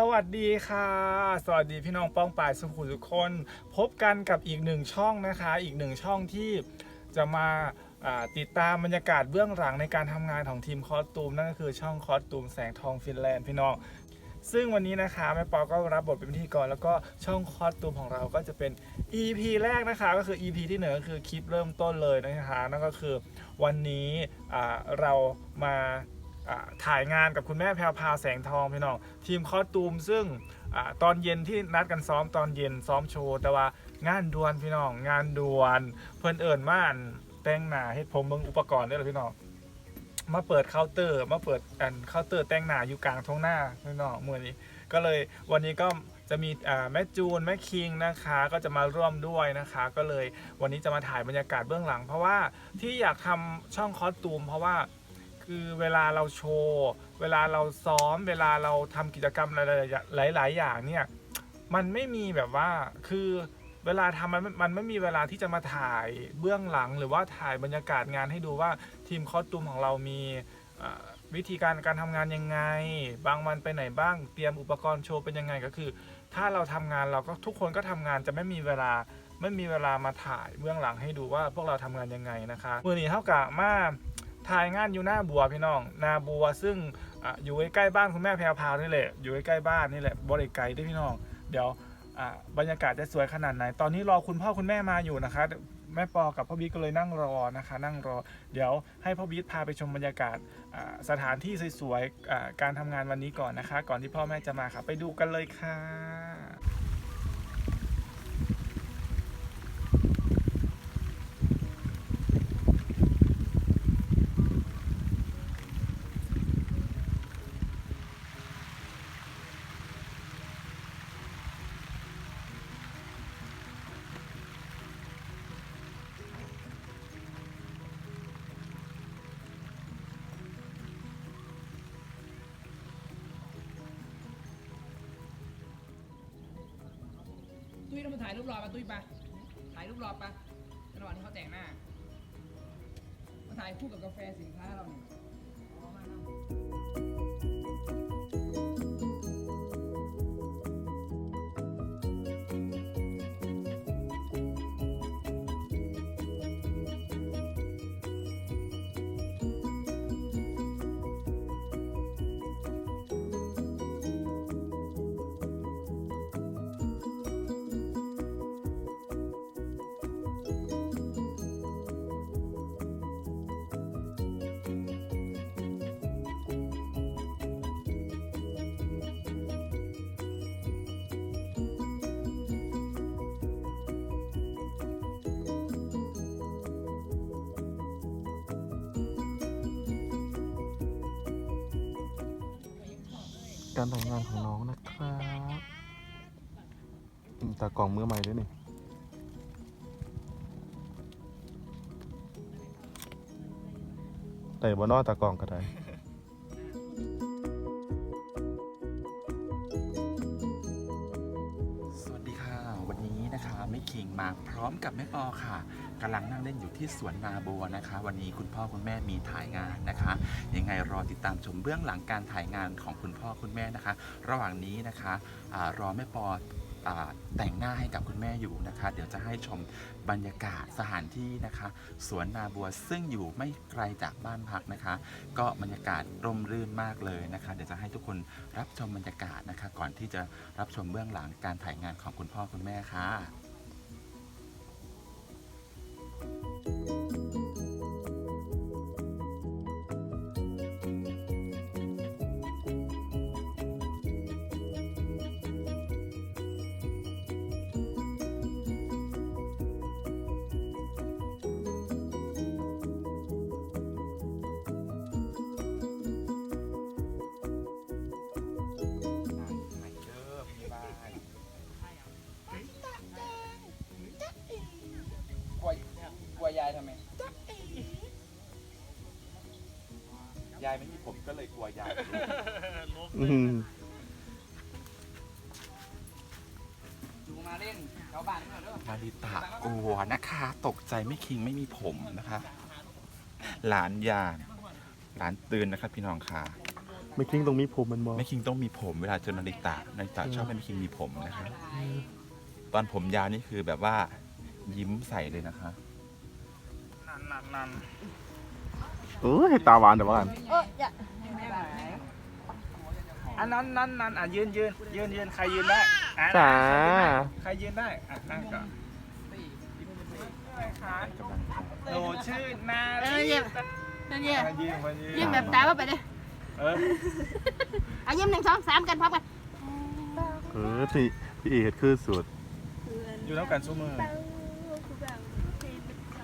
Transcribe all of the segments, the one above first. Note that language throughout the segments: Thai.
สวัสดีค่ะ สวัสดีพี่น้องป้องปายสุขุทุกคน พบกันกับอีกหนึ่งช่องนะคะ อีกหนึ่งช่องที่จะมาติดตามบรรยากาศเบื้องหลังในการทำงานของทีมคอสตูมนั่นก็คือช่องคอสตูมแสงทองฟินแลนด์พี่น้อง ซึ่งวันนี้นะคะแม่ปอก็รับบทเป็นพิธีกรแล้วก็ช่องคอสตูมของเราก็จะเป็น EP แรกนะคะก็คือ EP ที่หนึ่งก็คือคลิปเริ่มต้นเลยนะคะนั่นก็คือวันนี้เรามา ถ่ายงานกับคุณแม่แพรวพาแสงทองพี่น้องทีมคอสตูมซึ่งอตอนเย็นที่นัดกันซ้อมตอนเย็นซ้อมโชว์แต่ว่างานด่วนพี่น้องงานด่วนเพิ่นเอิญมานแต่งหน้าให้ผมเบิ่งอุปกรณ์ได้เลยพี่น้องมาเปิดเคาน์เตอร์มาเปิดอันเคาน์เตอร์แต่งหน้าอยู่กลางท้องหน้าพี่น้องเมือนี้ก็เลยวันนี้ก็จะมีแม่จูนแม่คิงนะคะก็จะมาร่วมด้วยนะคะ ก็เลยวันนี้จะมาถ่ายบรรยากาศเบื้องหลัง เพราะว่าที่อยากทำช่องคอสตูม เพราะว่า คือเวลาเราโชว์ เวลาเราซ้อม เวลาเราทำกิจกรรมหลายๆหลายอย่างเนี่ยมันไม่มีแบบว่าคือเวลาทำมันมันไม่มีเวลาที่จะมาถ่ายเบื้องหลังหรือว่าถ่ายบรรยากาศงานให้ดูว่าทีมคอสตูมของเรามีวิธีการการทำงานยังไง บางวันไปไหนบ้าง เตรียมอุปกรณ์โชว์เป็นยังไงก็คือ ถ้าเราทำงานเราก็ทุกคนก็ทำงานจะไม่มีเวลาไม่มีเวลามาถ่ายเบื้องหลังให้ดูว่าพวกเราทำงานยังไงนะคะมือนี้เท่ากับมา ถ่ายงานอยู่หน้าบัวพี่น้องนาบัวซึ่งออยู่ใกล้ๆบ้านคุณแม่แพรวพาวนี่แหละอยู่ใกล้ๆบ้านนี่แหละบริไกลด้วยพี่น้อง เดี๋ยวบรรยากาศจะสวยขนาดไหน ตอนนี้รอคุณพ่อคุณแม่มาอยู่นะคะแม่ปอกับพ่อบิ๊กก็เลยนั่งรอนะคะ นั่งรอ เดี๋ยวให้พ่อบิ๊กพาไปชมบรรยากาศสถานที่สวยๆการทำงานวันนี้ก่อนนะคะ ก่อนที่พ่อแม่จะมาค่ะ ไปดูกันเลยค่ะ ตุ้ยต้องมาถ่ายรูปรอปะตุ้ยปะถ่ายรูปรอปะระหว่างที่เขาแต่งหน้ามาถ่ายคู่กับกาแฟสินค้าเราเนี่ย การแต่งงานของน้องนะครับตากล่องมือใหม่ด้วยนี่แต่บนนอตากล่องก็ได้ คิงมาพร้อมกับแม่ปอค่ะกำลังนั่งเล่นอยู่ที่สวนนาบัวนะคะ วันนี้คุณพ่อคุณแม่มีถ่ายงานนะคะ ยังไงรอติดตามชมเบื้องหลังการถ่ายงานของคุณพ่อคุณแม่นะคะ ระหว่างนี้นะคะอารอแม่ปออแต่งหน้าให้กับคุณแม่อยู่นะคะ เดี๋ยวจะให้ชมบรรยากาศสถานที่นะคะ สวนนาบัวซึ่งอยู่ไม่ไกลจากบ้านพักนะคะ ก็บรรยากาศร่มรื่นมากเลยนะคะ เดี๋ยวจะให้ทุกคนรับชมบรรยากาศนะคะ ก่อนที่จะรับชมเบื้องหลังการถ่ายงานของคุณพ่อคุณแม่ค่ะ เลยกลัวยายอืมดูมาเล่นแถวบ้านนี่หน่อยเด้อนาริตะกลัวนะคะ ตกใจไม่คิงไม่มีผมนะคะ หลานยานหลานตื่นนะครับพี่น้องค่ะ ไม่คิงตรงมีผมมันมองแม่คิงต้องมีผมเวลาเจอนาริตะนาริตะชอบให้แม่คิงมีผมนะคะ ตอนผมยาวนี่คือแบบว่า ยิ้มใส่เลยนะคะ นั่นนั่นนั่น เออให้ตาหวานแต่ว่ากันเอออย่า อันนั้นนั่นนั่นอะยืนยืนยืนยืนใครยืนได้อะจ๋า ใครยืนได้อะนั่งก่อนหนูชื่อนาเอริอเยี่ยมเยี่ยมมายืนมายืนเยี่ยมแบบตาว่าไปเลยเออเอาเยี่ยมหนึ่งสองสามกันพร้อมกันเออพี่พี่เอกเฮ็ดคือสุดอยู่แล้วกันสู้มือ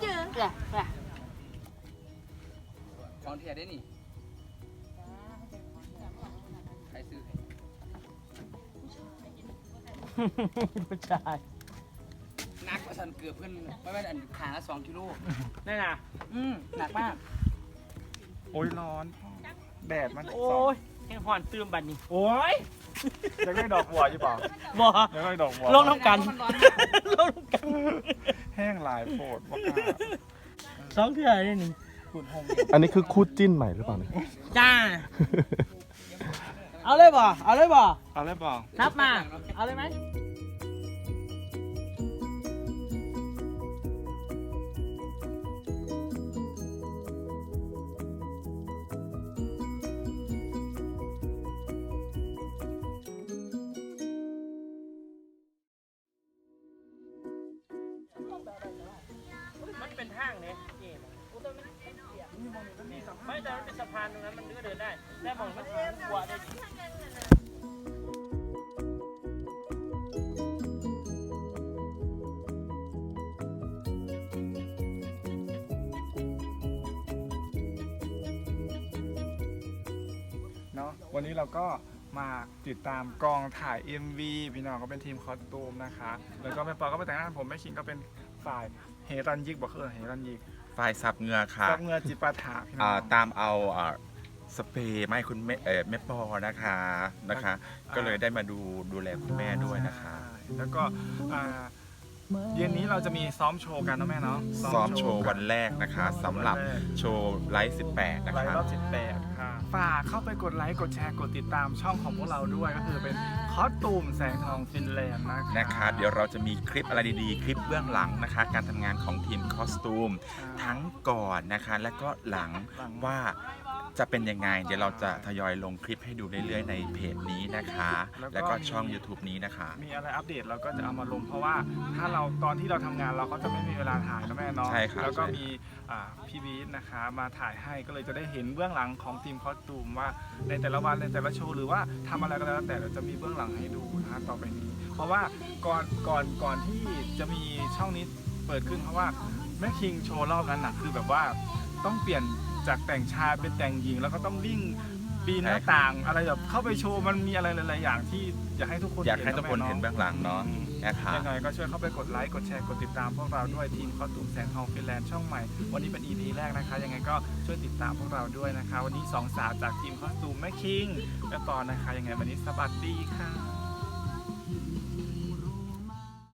เจอเดี๋ยวเดี๋ยวของเทียได้นี่ ผู้ชายนักกว่าสันเกือบเพื่อนไม่ไม่อันขาละสองกิโลนั่นน่ะ อืมหนักมาก โอ้ยร้อนแดดมันโอ้ยแห้งหอนตื้มบัดนี้ โอ้ยอยากได้ดอกบัวอยู่เปล่าบ่อยากได้ดอกบัวลงน้ำกันมันร้อนลงน้ำกันแห้งหลายโพดบอกกล้าสองเทื่อเลยนี่คุณหงอันนี้คือคู่จิ้นใหม่หรือเปล่าเนี่ยจ้า เอาเลยบ่เอาเลยบ่เอาเลยบอกนับมา เอาเลยไหม ไม่แต่มันเป็นสะพานตรงนั้นมันเดินได้แต่มองมันกลัวได้เนาะวันนี้เราก็มาติดตามกองถ่าย MV พี่น้องก็เป็นทีมคอสตูมนะคะ แล้วก็แม่ปอก็ไปแต่งหน้าผมแม่คิงก็เป็นฝ่ายเฮรันยิกบอกเออเฮรันยิก ฝ่ายซับเหงือค่ะซับเงือจิปาถาพี่น้อ่าอง ตามเอาอ่าสเปรย์มาให้คุณแม่เอ่อแม่ปอนะคะนะคะก็เลยได้มาดูดูแลคุณแม่ด้วยนะคะ ใช่แล้วก็อ่าเย็นนี้เราจะมีซ้อมโชว์กันนะแม่เนาะซ้อมโชว์วันแรกนะคะสำหรับโชว์ไลฟ์18 นะไลคะฟ์รอบ18ค่ะ ฝากเข้าไปกดไลค์ กดแชร์ กดติดตามช่องของพวกเราด้วยก็คือเป็นคอสตูมแสงทองฟินแลนด์นะคะ นะคะ เดี๋ยวเราจะมีคลิปอะไรดีๆ คลิปเบื้องหลังนะคะ การทำงานของทีมคอสตูม ทั้งก่อนนะคะและก็หลังหลังว่า จะเป็นยังไง เดี๋ยวเราจะทยอยลงคลิปให้ดูเรื่อยๆ ในเพจนี้นะคะ แล้วก็ช่อง YouTube นี้นะคะ มีอะไรอัปเดตเราก็จะเอามาลงเพราะว่าถ้าเราตอนที่เราทำงานเราก็จะไม่มีเวลาถ่ายนะแม่เนาะใช่ครับแล้วก็ใช่ มีอ่าพี่บีทนะคะมาถ่ายให้ก็เลยจะได้เห็นเบื้องหลังของทีมคอสตูมว่าในแต่ละวันในแต่ละโชว์หรือว่าทำอะไรก็แล้วแต่เราจะมีเบื้องหลังให้ดูนะคะต่อไปนี้ เพราะว่าก่อนก่อนก่อนที่จะมีช่องนี้เปิดขึ้นเพราะว่าแม่คิงโชว์รอบนั้นน่ะคือแบบว่าต้องเปลี่ยน จากแต่งชายเป็นแต่งหญิง แล้วก็ต้องวิ่งปีนหน้าต่าง อะไรแบบเข้าไปโชว์มันมีอะไรหลาย ๆ อย่างที่อยากให้ทุกคนอยากให้ทุกคนะแม่เห็นเบื้องหลังเนาะอืมนะคะยังไงก็ช่วยเข้าไปกดไลค์กดแชร์กดติดตามพวกเราด้วยทีมคอสตูมแสงทองฟินแลนด์ช่องใหม่ วันนี้เป็น EP แรกนะคะ ยังไงก็ช่วยติดตามพวกเราด้วยนะคะ วันนี้สองสาวจากทีมคอสตูมแม่คิงแม่ปอนนะคะยังไงวันนี้สวัสดีค่ะ